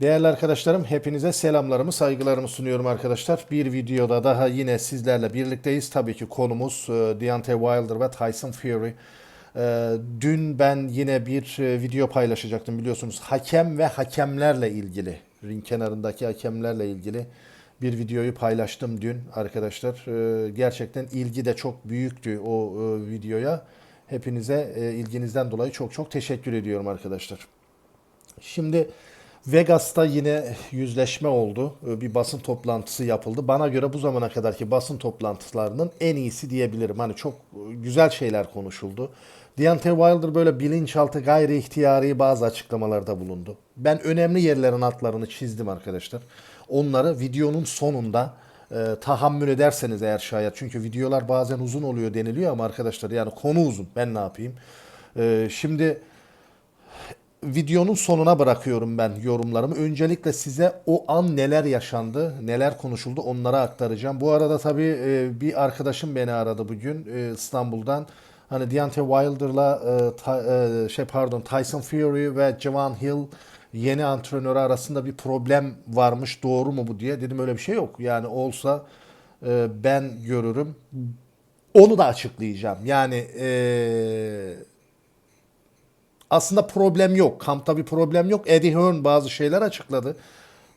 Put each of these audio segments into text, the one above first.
Değerli arkadaşlarım hepinize selamlarımı saygılarımı sunuyorum arkadaşlar. Bir videoda daha yine sizlerle birlikteyiz. Tabii ki konumuz e, Deontay Wilder ve Tyson Fury. E, Dün ben yine bir e, video paylaşacaktım biliyorsunuz. Hakem ve hakemlerle ilgili, ring kenarındaki hakemlerle ilgili bir videoyu paylaştım dün arkadaşlar. Gerçekten ilgi de çok büyüktü o videoya. Hepinize ilginizden dolayı çok çok teşekkür ediyorum arkadaşlar. Şimdi Vegas'ta yine yüzleşme oldu. Ee, Bir basın toplantısı yapıldı. Bana göre bu zamana kadarki basın toplantılarının en iyisi diyebilirim. Hani çok e, güzel şeyler konuşuldu. Deontay Wilder böyle bilinçaltı gayri ihtiyari bazı açıklamalarda bulundu. Ben önemli yerlerin altlarını çizdim arkadaşlar. Onları videonun sonunda e, tahammül ederseniz eğer şayet. Çünkü videolar bazen uzun oluyor deniliyor ama arkadaşlar yani konu uzun. Ben ne yapayım? E, şimdi videonun sonuna bırakıyorum ben yorumlarımı. Öncelikle size o an neler yaşandı, neler konuşuldu onları aktaracağım. Bu arada tabii e, bir arkadaşım beni aradı bugün e, İstanbul'dan. Hani Deontay Wilder'la e, şey pardon Tyson Fury ve Javon Hill yeni antrenörü arasında bir problem varmış. Doğru mu bu diye. Dedim öyle bir şey yok. Yani olsa ben görürüm. Onu da açıklayacağım. Yani e, aslında problem yok. Kampta bir problem yok. Eddie Hearn bazı şeyler açıkladı.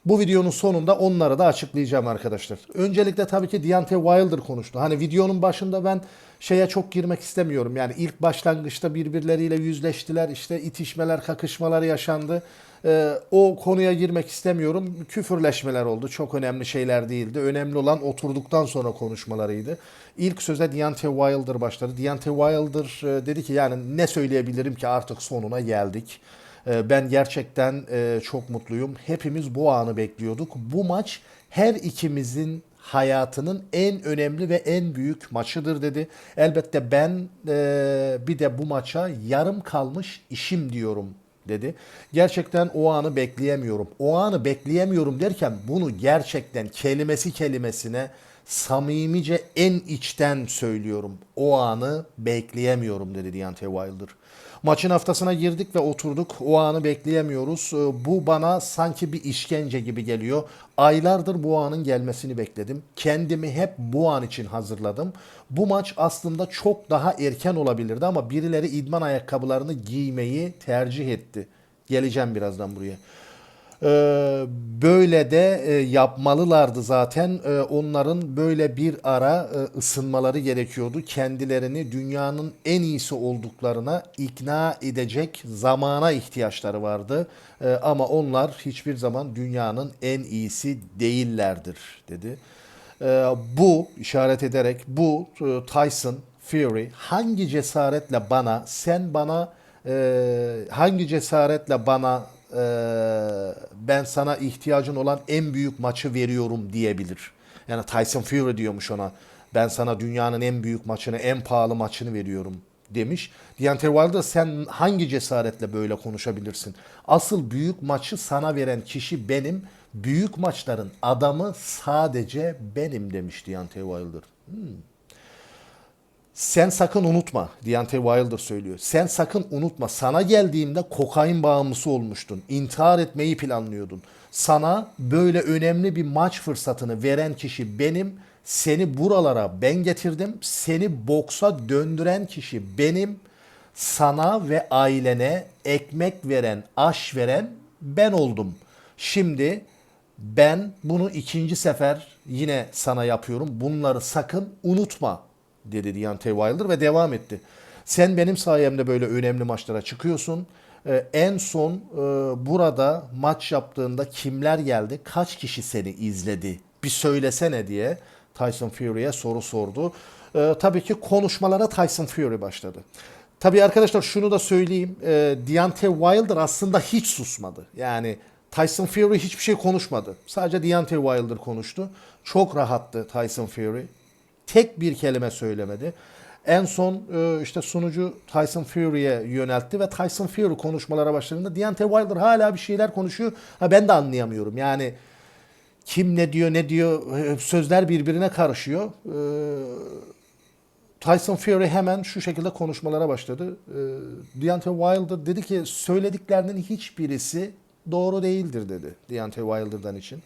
Bu videonun sonunda onları da açıklayacağım arkadaşlar. Öncelikle tabii ki Deontay Wilder konuştu. Hani videonun başında ben şeye çok girmek istemiyorum. Yani ilk başlangıçta birbirleriyle yüzleştiler. İşte itişmeler, kakışmalar yaşandı. Ee, o konuya girmek istemiyorum. Küfürleşmeler oldu. Çok önemli şeyler değildi. Önemli olan oturduktan sonra konuşmalarıydı. İlk söze Deontay Wilder başladı. Deontay Wilder e, dedi ki yani ne söyleyebilirim ki artık sonuna geldik. E, Ben gerçekten e, çok mutluyum. Hepimiz bu anı bekliyorduk. Bu maç her ikimizin hayatının en önemli ve en büyük maçıdır dedi. Elbette ben e, bir de bu maça yarım kalmış işim diyorum dedi. Gerçekten o anı bekleyemiyorum. O anı bekleyemiyorum derken bunu gerçekten kelimesi kelimesine samimice en içten söylüyorum. O anı bekleyemiyorum dedi Deontay Wilder. Maçın haftasına girdik ve oturduk. O anı bekleyemiyoruz. Ee, Bu bana sanki bir işkence gibi geliyor. Aylardır bu anın gelmesini bekledim. Kendimi hep bu an için hazırladım. Bu maç aslında çok daha erken olabilirdi ama birileri idman ayakkabılarını giymeyi tercih etti. Geleceğim birazdan buraya. Ee, böyle de e, yapmalılardı zaten. Ee, onların böyle bir ara e, ısınmaları gerekiyordu. Kendilerini dünyanın en iyisi olduklarına ikna edecek zamana ihtiyaçları vardı. Ee, ama onlar hiçbir zaman dünyanın en iyisi değillerdir dedi. Ee, bu işaret ederek bu e, Tyson Fury hangi cesaretle bana sen bana e, hangi cesaretle bana e, ben sana ihtiyacın olan en büyük maçı veriyorum diyebilir. Yani Tyson Fury diyormuş ona. Ben sana dünyanın en büyük maçını, en pahalı maçını veriyorum demiş. Deontay Wilder sen hangi cesaretle böyle konuşabilirsin? Asıl büyük maçı sana veren kişi benim. Büyük maçların adamı sadece benim demiş Deontay Wilder. Sen sakın unutma. Deontay Wilder söylüyor. Sen sakın unutma. Sana geldiğimde kokain bağımlısı olmuştun. İntihar etmeyi planlıyordun. Sana böyle önemli bir maç fırsatını veren kişi benim. Seni buralara ben getirdim. Seni boksa döndüren kişi benim. Sana ve ailene ekmek veren, aş veren ben oldum. Şimdi ben bunu ikinci sefer yine sana yapıyorum. Bunları sakın unutma dedi Deontay Wilder ve devam etti. Sen benim sayemde böyle önemli maçlara çıkıyorsun. Ee, en son e, burada maç yaptığında kimler geldi? Kaç kişi seni izledi? Bir söylesene diye Tyson Fury'e soru sordu. Ee, tabii ki konuşmalara Tyson Fury başladı. Tabii arkadaşlar şunu da söyleyeyim. E, Deontay Wilder aslında hiç susmadı. Yani Tyson Fury hiçbir şey konuşmadı. Sadece Deontay Wilder konuştu. Çok rahattı Tyson Fury. Tek bir kelime söylemedi. En son e, işte sunucu Tyson Fury'e yöneltti ve Tyson Fury konuşmalara başladığında Deontay Wilder hala bir şeyler konuşuyor. Ha ben de anlayamıyorum. Yani kim ne diyor ne diyor e, sözler birbirine karışıyor. E, Tyson Fury hemen şu şekilde konuşmalara başladı. Deontay Wilder dedi ki söylediklerinin hiçbirisi doğru değildir dedi Deontay Wilder'dan için.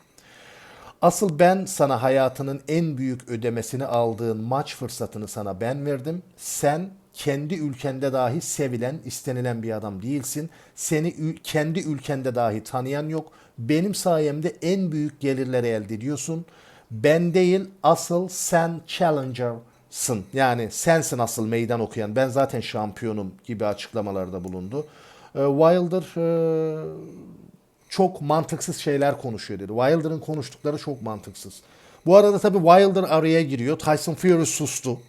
Asıl ben sana hayatının en büyük ödemesini aldığın maç fırsatını sana ben verdim. Sen kendi ülkende dahi sevilen, istenilen bir adam değilsin. Seni kendi ülkende dahi tanıyan yok. Benim sayemde en büyük gelirleri elde ediyorsun. Ben değil, asıl sen challenger'sın. Yani sensin asıl meydan okuyan. Ben zaten şampiyonum gibi açıklamalarda bulundu. Ee, Wilder e, çok mantıksız şeyler konuşuyor dedi. Wilder'ın konuştukları çok mantıksız. Bu arada tabii Wilder araya giriyor. Tyson Fury sustu.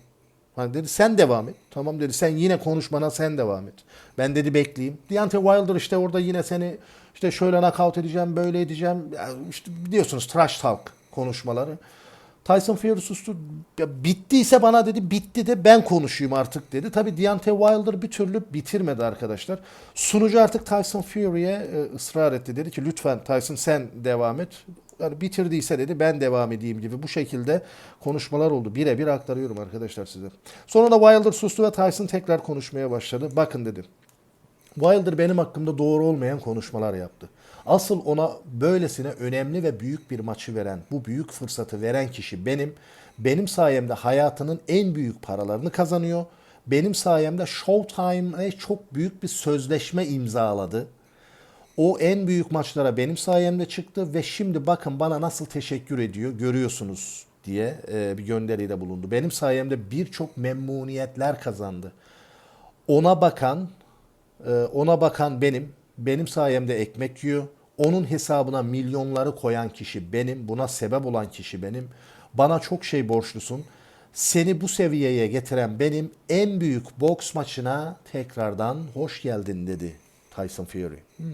Hani dedi sen devam et. Tamam dedi sen yine konuşmana sen devam et. Ben dedi bekleyeyim. Deontay Wilder işte orada yine seni işte şöyle knockout edeceğim, böyle edeceğim. Yani işte biliyorsunuz trash talk konuşmaları. Tyson Fury sustu. Ya bittiyse bana dedi bitti de ben konuşayım artık dedi. Tabi Deontay Wilder bir türlü bitirmedi arkadaşlar. Sunucu artık Tyson Fury'ye e, ısrar etti. Dedi ki lütfen Tyson sen devam et. Yani bitirdiyse dedi ben devam edeyim gibi bu şekilde konuşmalar oldu. Birebir aktarıyorum arkadaşlar size. Sonra da Wilder sustu ve Tyson tekrar konuşmaya başladı. Bakın dedi. Wilder benim hakkımda doğru olmayan konuşmalar yaptı. Asıl ona böylesine önemli ve büyük bir maçı veren, bu büyük fırsatı veren kişi benim. Benim sayemde hayatının en büyük paralarını kazanıyor. Benim sayemde Showtime'e çok büyük bir sözleşme imzaladı. O en büyük maçlara benim sayemde çıktı ve şimdi bakın bana nasıl teşekkür ediyor görüyorsunuz diye e, bir gönderide bulundu. Benim sayemde birçok memnuniyetler kazandı. Ona bakan ee, ona bakan benim. Benim sayemde ekmek yiyor. Onun hesabına milyonları koyan kişi benim. Buna sebep olan kişi benim. Bana çok şey borçlusun. Seni bu seviyeye getiren benim en büyük boks maçına tekrardan hoş geldin dedi Tyson Fury. Hmm.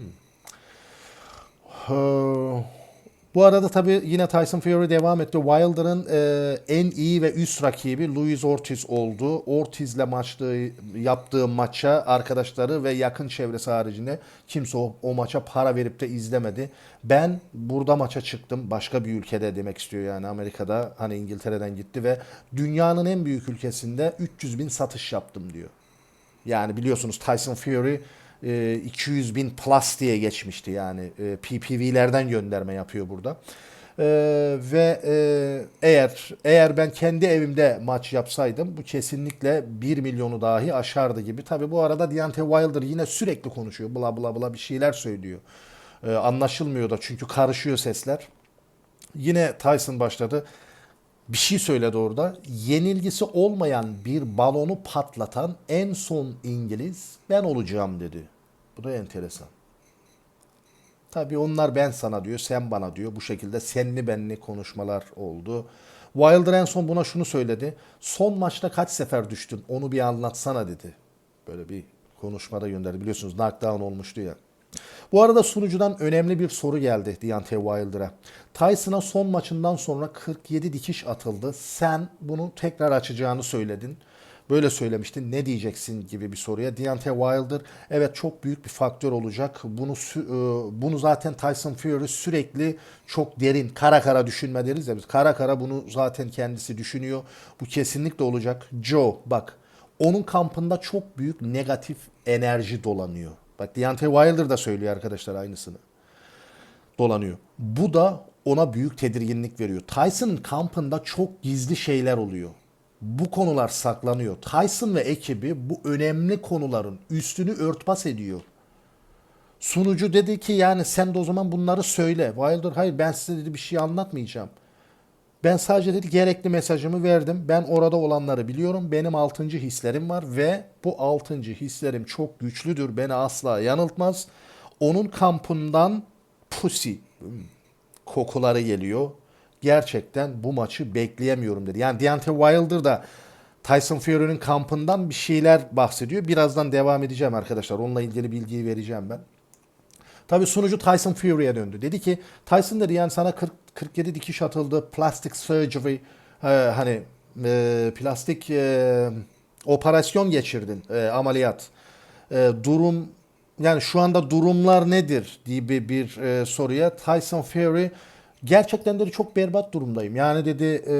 Bu arada tabii yine Tyson Fury devam etti. Wilder'ın e, en iyi ve üst rakibi Luis Ortiz oldu. Ortiz'le maçtığı, yaptığı maça arkadaşları ve yakın çevresi haricinde kimse o, o maça para verip de izlemedi. Ben burada maça çıktım. Başka bir ülkede demek istiyor yani Amerika'da. Hani İngiltere'den gitti ve dünyanın en büyük ülkesinde 300 bin satış yaptım diyor. Yani biliyorsunuz Tyson Fury e, 200 bin plus diye geçmişti yani e, PPV'lerden gönderme yapıyor burada. E, ve e, eğer eğer ben kendi evimde maç yapsaydım bu kesinlikle 1 milyonu dahi aşardı gibi. Tabi bu arada Deontay Wilder yine sürekli konuşuyor bla bla bla bir şeyler söylüyor. E, anlaşılmıyor da çünkü karışıyor sesler. Yine Tyson başladı. Bir şey söyledi orada. Yenilgisi olmayan bir balonu patlatan en son İngiliz ben olacağım dedi. Bu da enteresan. Tabii onlar ben sana diyor, sen bana diyor. Bu şekilde senli benli konuşmalar oldu. Wilder en son buna şunu söyledi. Son maçta kaç sefer düştün? Onu bir anlatsana dedi. Böyle bir konuşmada gönderdi. Biliyorsunuz knockdown olmuştu ya. Bu arada sunucudan önemli bir soru geldi Deontay Wilder'a. Tyson'a son maçından sonra 47 dikiş atıldı. Sen bunu tekrar açacağını söyledin. Böyle söylemiştin. Ne diyeceksin gibi bir soruya. Deontay Wilder evet çok büyük bir faktör olacak. Bunu e, bunu zaten Tyson Fury sürekli çok derin kara kara düşünme deriz ya biz. Kara kara bunu zaten kendisi düşünüyor. Bu kesinlikle olacak. Joe bak onun kampında çok büyük negatif enerji dolanıyor. Bak Deontay Wilder da söylüyor arkadaşlar aynısını. Dolanıyor. Bu da ona büyük tedirginlik veriyor. Tyson'ın kampında çok gizli şeyler oluyor. Bu konular saklanıyor. Tyson ve ekibi bu önemli konuların üstünü örtbas ediyor. Sunucu dedi ki yani sen de o zaman bunları söyle. Wilder hayır ben size dedi bir şey anlatmayacağım. Ben sadece dedi gerekli mesajımı verdim. Ben orada olanları biliyorum. Benim altıncı hislerim var ve bu altıncı hislerim çok güçlüdür. Beni asla yanıltmaz. Onun kampından hmm, kokuları geliyor. Gerçekten bu maçı bekleyemiyorum dedi. Yani Deontay Wilder da Tyson Fury'nin kampından bir şeyler bahsediyor. Birazdan devam edeceğim arkadaşlar. Onunla ilgili bilgiyi vereceğim ben. Tabii sunucu Tyson Fury'e döndü. Dedi ki Tyson dedi yani sana 40, 47 dikiş atıldı. Plastic surgery e, hani e, plastik e, operasyon geçirdin. e, ameliyat. E, durum yani şu anda durumlar nedir gibi bir e, soruya Tyson Fury gerçekten dedi çok berbat durumdayım. Yani dedi e,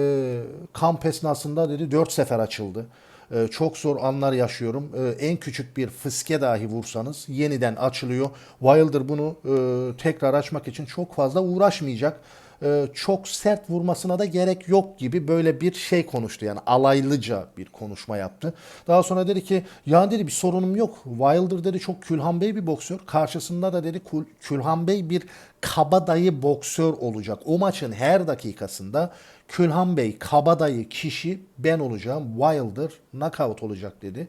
kamp esnasında dedi 4 sefer açıldı. Ee, çok zor anlar yaşıyorum. Ee, en küçük bir fıske dahi vursanız yeniden açılıyor. Wilder bunu e, tekrar açmak için çok fazla uğraşmayacak. Ee, çok sert vurmasına da gerek yok gibi böyle bir şey konuştu. Yani alaylıca bir konuşma yaptı. Daha sonra dedi ki ya dedi bir sorunum yok. Wilder dedi çok Külhan Bey bir boksör. Karşısında da dedi Külhan Bey bir kabadayı boksör olacak. O maçın her dakikasında Külhan Bey kabadayı kişi ben olacağım. Wilder knockout olacak dedi.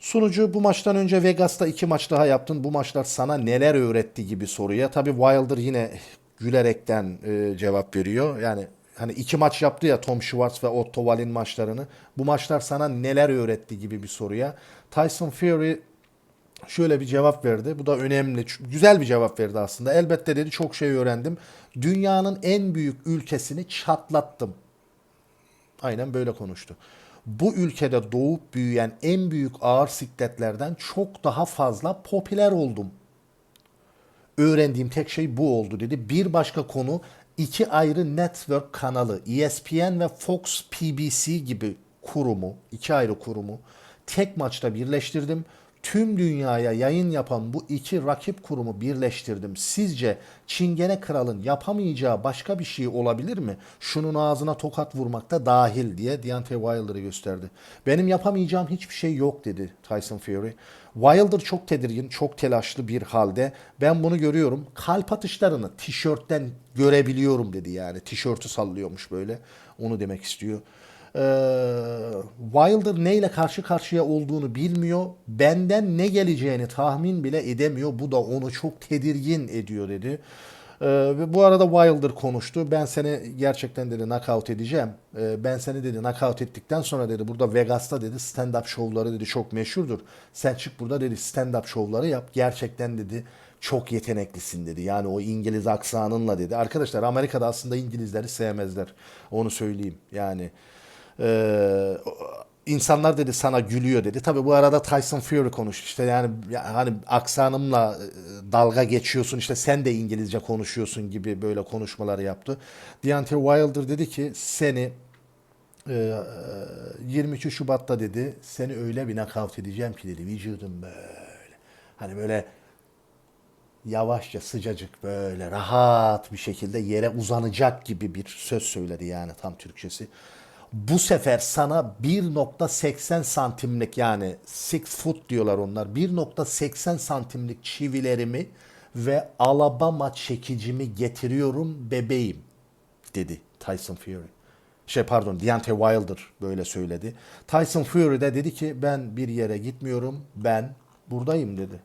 Sunucu bu maçtan önce Vegas'ta iki maç daha yaptın. Bu maçlar sana neler öğretti gibi soruya. Tabii Wilder yine gülerekten e, cevap veriyor. Yani hani iki maç yaptı ya Tom Schwartz ve Otto Wallin maçlarını. Bu maçlar sana neler öğretti gibi bir soruya. Tyson Fury şöyle bir cevap verdi. Bu da önemli. Güzel bir cevap verdi aslında. Elbette dedi çok şey öğrendim. Dünyanın en büyük ülkesini çatlattım. Aynen böyle konuştu. Bu ülkede doğup büyüyen en büyük ağır sikletlerden çok daha fazla popüler oldum. Öğrendiğim tek şey bu oldu dedi. Bir başka konu iki ayrı network kanalı ESPN ve Fox PBC gibi kurumu, iki ayrı kurumu tek maçta birleştirdim. Tüm dünyaya yayın yapan bu iki rakip kurumu birleştirdim. Sizce Çingene Kral'ın yapamayacağı başka bir şey olabilir mi? Şunun ağzına tokat vurmak da dahil diye Deontay Wilder'ı gösterdi. Benim yapamayacağım hiçbir şey yok dedi Tyson Fury. Wilder çok tedirgin, çok telaşlı bir halde. Ben bunu görüyorum. Kalp atışlarını tişörtten görebiliyorum dedi yani. Tişörtü sallıyormuş böyle. Onu demek istiyor. Ee, Wilder neyle karşı karşıya olduğunu bilmiyor. Benden ne geleceğini tahmin bile edemiyor. Bu da onu çok tedirgin ediyor dedi. Ee, ve bu arada Wilder konuştu. Ben seni gerçekten dedi knockout edeceğim. Ee, ben seni dedi knockout ettikten sonra dedi burada Vegas'ta dedi stand-up şovları dedi çok meşhurdur. Sen çık burada dedi stand-up şovları yap. Gerçekten dedi çok yeteneklisin dedi. Yani o İngiliz aksanınla dedi. Arkadaşlar Amerika'da aslında İngilizleri sevmezler. Onu söyleyeyim. Yani ee, insanlar dedi sana gülüyor dedi. Tabi bu arada Tyson Fury konuştu. İşte yani ya hani aksanımla e, dalga geçiyorsun işte sen de İngilizce konuşuyorsun gibi böyle konuşmaları yaptı. Deontay Wilder dedi ki seni e, 22 Şubat'ta dedi seni öyle bir nakavt edeceğim ki dedi vücudum böyle hani böyle yavaşça sıcacık böyle rahat bir şekilde yere uzanacak gibi bir söz söyledi yani tam Türkçesi. Bu sefer sana 1.80 santimlik yani 6 foot diyorlar onlar 1.80 santimlik çivilerimi ve Alabama çekicimi getiriyorum bebeğim dedi Tyson Fury. Şey pardon Deontay Wilder böyle söyledi. Tyson Fury de dedi ki ben bir yere gitmiyorum ben buradayım dedi.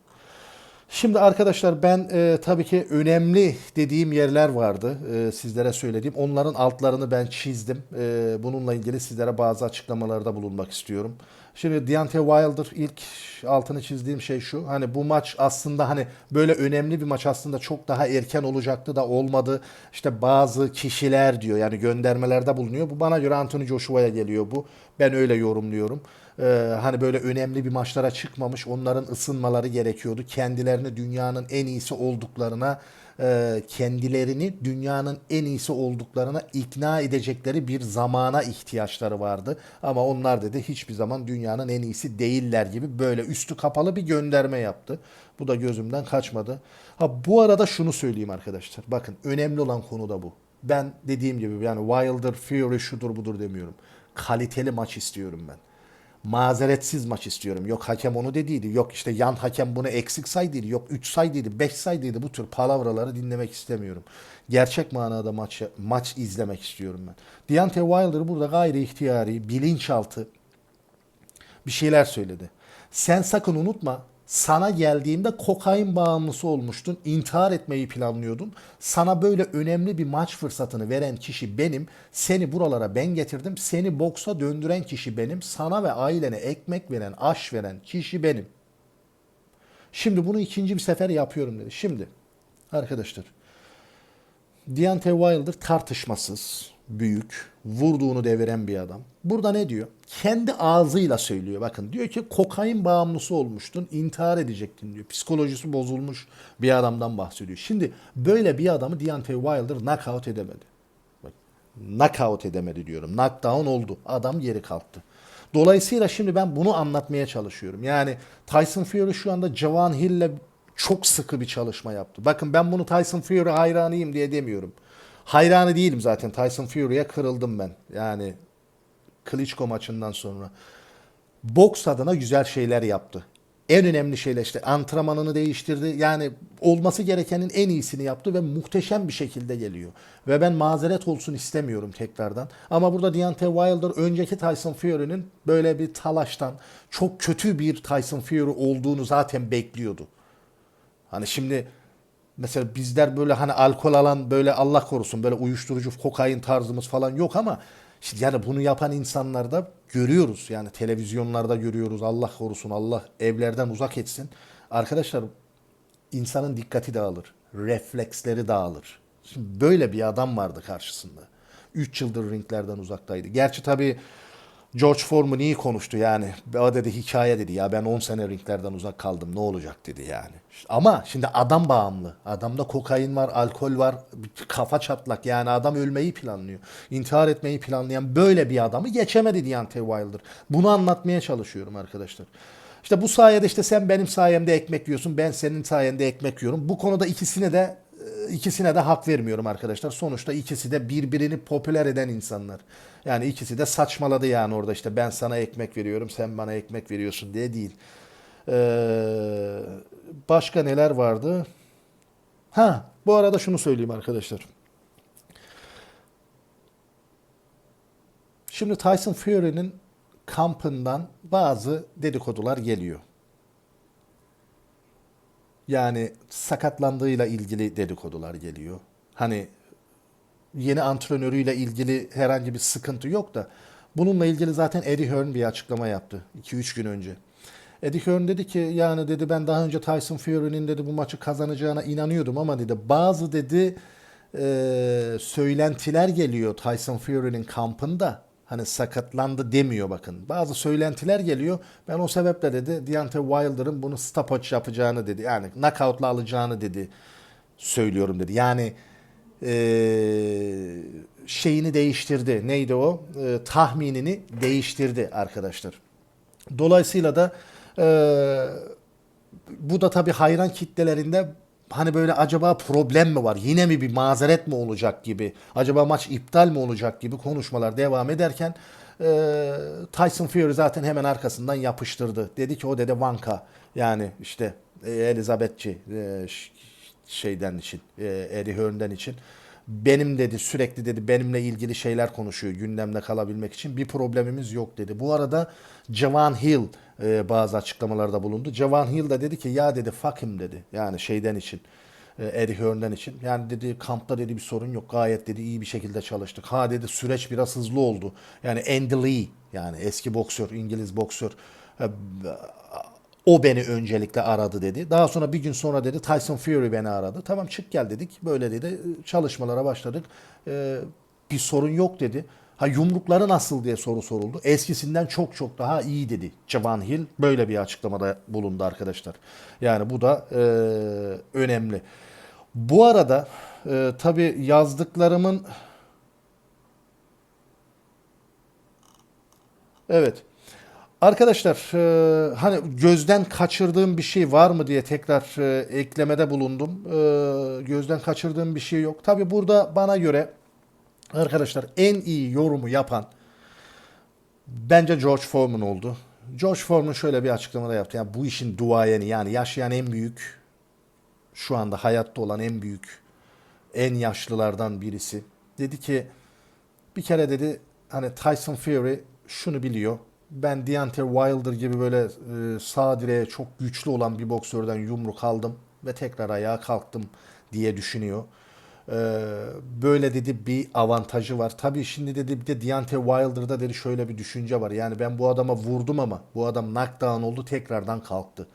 Şimdi arkadaşlar ben e, tabii ki önemli dediğim yerler vardı e, sizlere söylediğim. Onların altlarını ben çizdim. E, bununla ilgili sizlere bazı açıklamalarda bulunmak istiyorum. Şimdi Deontay Wilder ilk altını çizdiğim şey şu. Hani bu maç aslında hani böyle önemli bir maç aslında çok daha erken olacaktı da olmadı. İşte bazı kişiler diyor yani göndermelerde bulunuyor. Bu bana göre Anthony Joshua'ya geliyor bu. Ben öyle yorumluyorum. Ee, hani böyle önemli bir maçlara çıkmamış onların ısınmaları gerekiyordu. Kendilerini dünyanın en iyisi olduklarına e, kendilerini dünyanın en iyisi olduklarına ikna edecekleri bir zamana ihtiyaçları vardı. Ama onlar dedi hiçbir zaman dünyanın en iyisi değiller gibi böyle üstü kapalı bir gönderme yaptı. Bu da gözümden kaçmadı. Ha bu arada şunu söyleyeyim arkadaşlar. Bakın önemli olan konu da bu. Ben dediğim gibi yani Wilder, Fury şudur budur demiyorum. Kaliteli maç istiyorum ben mazeretsiz maç istiyorum. Yok hakem onu dediydi. Yok işte yan hakem bunu eksik saydıydı. Yok 3 saydıydı, 5 saydıydı. Bu tür palavraları dinlemek istemiyorum. Gerçek manada maç maç izlemek istiyorum ben. Deontay Wilder burada gayri ihtiyari, bilinçaltı bir şeyler söyledi. Sen sakın unutma sana geldiğimde kokain bağımlısı olmuştun. intihar etmeyi planlıyordun. Sana böyle önemli bir maç fırsatını veren kişi benim. Seni buralara ben getirdim. Seni boksa döndüren kişi benim. Sana ve ailene ekmek veren, aş veren kişi benim. Şimdi bunu ikinci bir sefer yapıyorum dedi. Şimdi arkadaşlar Deontay Wilder tartışmasız, büyük, vurduğunu deviren bir adam. Burada ne diyor? Kendi ağzıyla söylüyor. Bakın diyor ki kokain bağımlısı olmuştun, intihar edecektin diyor. Psikolojisi bozulmuş bir adamdan bahsediyor. Şimdi böyle bir adamı Deontay Wilder knockout edemedi. Bak, knockout edemedi diyorum. Knockdown oldu. Adam geri kalktı. Dolayısıyla şimdi ben bunu anlatmaya çalışıyorum. Yani Tyson Fury şu anda Javon Hill'le çok sıkı bir çalışma yaptı. Bakın ben bunu Tyson Fury hayranıyım diye demiyorum. Hayranı değilim zaten. Tyson Fury'ye kırıldım ben. Yani Klitschko maçından sonra. Boks adına güzel şeyler yaptı. En önemli şeyler işte antrenmanını değiştirdi. Yani olması gerekenin en iyisini yaptı ve muhteşem bir şekilde geliyor. Ve ben mazeret olsun istemiyorum tekrardan. Ama burada Deontay Wilder önceki Tyson Fury'nin böyle bir talaştan çok kötü bir Tyson Fury olduğunu zaten bekliyordu. Hani şimdi mesela bizler böyle hani alkol alan böyle Allah korusun böyle uyuşturucu kokain tarzımız falan yok ama işte yani bunu yapan insanlarda görüyoruz. Yani televizyonlarda görüyoruz. Allah korusun Allah evlerden uzak etsin. Arkadaşlar insanın dikkati dağılır. Refleksleri dağılır. Şimdi böyle bir adam vardı karşısında. 3 yıldır ringlerden uzaktaydı. Gerçi tabii George Foreman iyi konuştu yani. O dedi hikaye dedi ya ben 10 sene ringlerden uzak kaldım ne olacak dedi yani. Ama şimdi adam bağımlı. Adamda kokain var, alkol var, kafa çatlak yani adam ölmeyi planlıyor. İntihar etmeyi planlayan böyle bir adamı geçemedi Deontay Wilder. Bunu anlatmaya çalışıyorum arkadaşlar. İşte bu sayede işte sen benim sayemde ekmek yiyorsun, ben senin sayende ekmek yiyorum. Bu konuda ikisine de ikisine de hak vermiyorum arkadaşlar. Sonuçta ikisi de birbirini popüler eden insanlar. Yani ikisi de saçmaladı yani orada işte ben sana ekmek veriyorum sen bana ekmek veriyorsun diye değil. Ee, başka neler vardı? Ha bu arada şunu söyleyeyim arkadaşlar. Şimdi Tyson Fury'nin kampından bazı dedikodular geliyor. Yani sakatlandığıyla ilgili dedikodular geliyor. Hani yeni antrenörüyle ilgili herhangi bir sıkıntı yok da bununla ilgili zaten Eddie Hearn bir açıklama yaptı 2-3 gün önce. Eddie Hearn dedi ki yani dedi ben daha önce Tyson Fury'nin dedi bu maçı kazanacağına inanıyordum ama dedi bazı dedi e, söylentiler geliyor Tyson Fury'nin kampında. Hani sakatlandı demiyor bakın. Bazı söylentiler geliyor. Ben o sebeple dedi Deontay Wilder'ın bunu stopwatch yapacağını dedi. Yani knockout'la alacağını dedi. Söylüyorum dedi. Yani eee, şeyini değiştirdi. Neydi o? Eee, tahminini değiştirdi arkadaşlar. Dolayısıyla da eee, bu da tabii hayran kitlelerinde hani böyle acaba problem mi var? Yine mi bir mazeret mi olacak gibi? Acaba maç iptal mi olacak gibi konuşmalar devam ederken eee, Tyson Fury zaten hemen arkasından yapıştırdı. Dedi ki o dedi Vanka yani işte e, Elizabethçi e, şeyden için, e, Eddie Hearn'den için. Benim dedi sürekli dedi benimle ilgili şeyler konuşuyor gündemde kalabilmek için. Bir problemimiz yok dedi. Bu arada Javon Hill e, bazı açıklamalarda bulundu. Javon Hill de dedi ki ya dedi fuck him dedi. Yani şeyden için. e, Eddie Hearn'den için. Yani dedi kampta dedi bir sorun yok. Gayet dedi iyi bir şekilde çalıştık. Ha dedi süreç biraz hızlı oldu. Yani Andy Lee yani eski boksör, İngiliz boksör e, o beni öncelikle aradı dedi. Daha sonra bir gün sonra dedi Tyson Fury beni aradı. Tamam çık gel dedik. Böyle dedi çalışmalara başladık. Ee, bir sorun yok dedi. Ha yumrukları nasıl diye soru soruldu. Eskisinden çok çok daha iyi dedi. Javon Hill böyle bir açıklamada bulundu arkadaşlar. Yani bu da e, önemli. Bu arada e, tabii yazdıklarımın Evet. Arkadaşlar e, hani gözden kaçırdığım bir şey var mı diye tekrar e, eklemede bulundum. E, gözden kaçırdığım bir şey yok. Tabi burada bana göre arkadaşlar en iyi yorumu yapan bence George Foreman oldu. George Foreman şöyle bir açıklamada yaptı. Yani bu işin duayeni yani yaşayan en büyük şu anda hayatta olan en büyük en yaşlılardan birisi. Dedi ki bir kere dedi hani Tyson Fury şunu biliyor. Ben Deontay Wilder gibi böyle e, sağ direğe çok güçlü olan bir boksörden yumruk aldım ve tekrar ayağa kalktım diye düşünüyor. E, böyle dedi bir avantajı var. Tabii şimdi dedi bir de Deontay Wilder'da dedi şöyle bir düşünce var. Yani ben bu adama vurdum ama bu adam knockdown oldu tekrardan kalktı.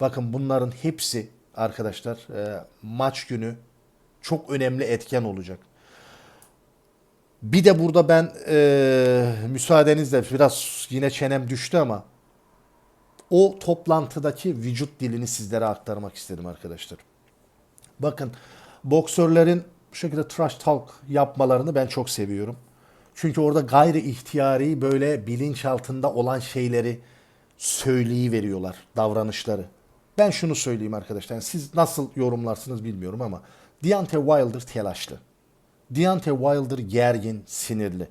Bakın bunların hepsi arkadaşlar e, maç günü çok önemli etken olacak. Bir de burada ben e, müsaadenizle biraz yine çenem düştü ama o toplantıdaki vücut dilini sizlere aktarmak istedim arkadaşlar. Bakın boksörlerin bu şekilde trash talk yapmalarını ben çok seviyorum. Çünkü orada gayri ihtiyari böyle bilinç altında olan şeyleri söyleyiveriyorlar davranışları. Ben şunu söyleyeyim arkadaşlar. yani siz nasıl yorumlarsınız bilmiyorum ama Deontay Wilder telaşlı. Deontay Wilder gergin, sinirli.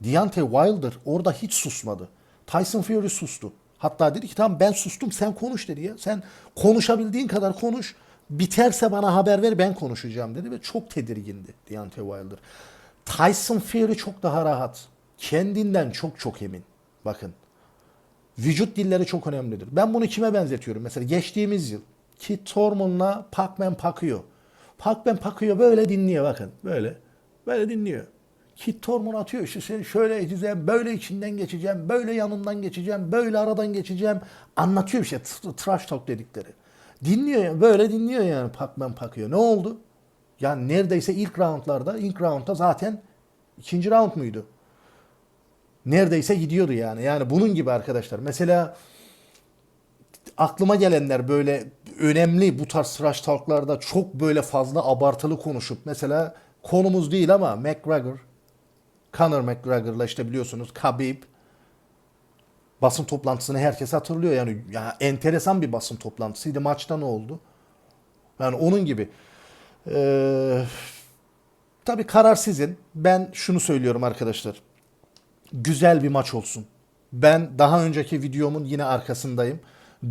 Deontay Wilder orada hiç susmadı. Tyson Fury sustu. Hatta dedi ki tamam ben sustum sen konuş dedi ya. Sen konuşabildiğin kadar konuş. Biterse bana haber ver ben konuşacağım dedi ve çok tedirgindi Deontay Wilder. Tyson Fury çok daha rahat. Kendinden çok çok emin. Bakın. Vücut dilleri çok önemlidir. Ben bunu kime benzetiyorum? Mesela geçtiğimiz yıl Kit Thorman'la Pacman Pacquiao. Pacman Pacquiao böyle dinliyor bakın. Böyle. Böyle dinliyor. Kit Thorman atıyor işte seni şöyle edeceğim, böyle içinden geçeceğim, böyle yanından geçeceğim, böyle aradan geçeceğim. Anlatıyor işte t- trash talk dedikleri. Dinliyor yani, böyle dinliyor yani Pacman Pacquiao. Ne oldu? Yani neredeyse ilk roundlarda, ilk roundda zaten ikinci round muydu? Neredeyse gidiyordu yani. Yani bunun gibi arkadaşlar. Mesela aklıma gelenler böyle önemli bu tarz trash talklarda çok böyle fazla abartılı konuşup mesela konumuz değil ama McGregor, Conor McGregor'la işte biliyorsunuz Khabib basın toplantısını herkes hatırlıyor yani ya enteresan bir basın toplantısıydı. Maçta ne oldu? Yani onun gibi. Ee, tabii karar sizin. Ben şunu söylüyorum arkadaşlar. Güzel bir maç olsun. Ben daha önceki videomun yine arkasındayım.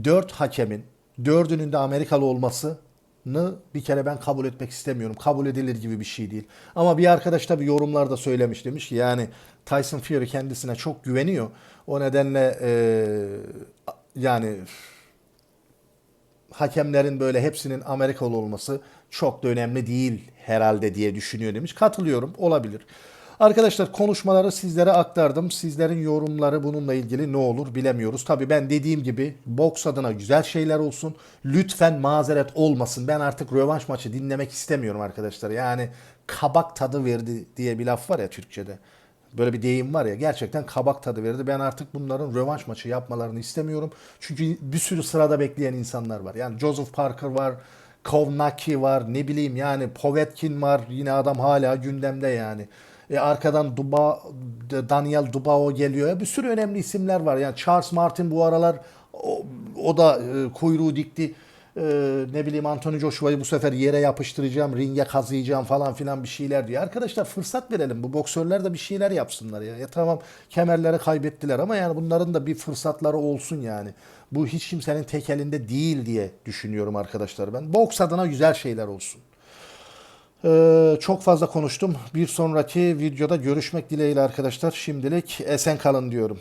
Dört hakemin, dördünün de Amerikalı olmasını bir kere ben kabul etmek istemiyorum. Kabul edilir gibi bir şey değil. Ama bir arkadaş tabii yorumlarda söylemiş demiş ki yani Tyson Fury kendisine çok güveniyor. O nedenle eee, yani hakemlerin böyle hepsinin Amerikalı olması çok da önemli değil herhalde diye düşünüyor demiş. Katılıyorum olabilir. Arkadaşlar konuşmaları sizlere aktardım. Sizlerin yorumları bununla ilgili ne olur bilemiyoruz. Tabii ben dediğim gibi boks adına güzel şeyler olsun. Lütfen mazeret olmasın. Ben artık rövanş maçı dinlemek istemiyorum arkadaşlar. Yani kabak tadı verdi diye bir laf var ya Türkçe'de. Böyle bir deyim var ya gerçekten kabak tadı verdi. Ben artık bunların rövanş maçı yapmalarını istemiyorum. Çünkü bir sürü sırada bekleyen insanlar var. Yani Joseph Parker var, Kovnacki var, ne bileyim yani Povetkin var. Yine adam hala gündemde yani. E arkadan Duba, Daniel Dubao geliyor. Bir sürü önemli isimler var. Yani Charles Martin bu aralar o, o da e, kuyruğu dikti. E, ne bileyim Anthony Joshua'yı bu sefer yere yapıştıracağım, ringe kazıyacağım falan filan bir şeyler diyor. Arkadaşlar fırsat verelim. Bu boksörler de bir şeyler yapsınlar ya. ya tamam kemerleri kaybettiler ama yani bunların da bir fırsatları olsun yani. Bu hiç kimsenin tek elinde değil diye düşünüyorum arkadaşlar ben. Boks adına güzel şeyler olsun. Ee, çok fazla konuştum. Bir sonraki videoda görüşmek dileğiyle arkadaşlar. Şimdilik esen kalın diyorum.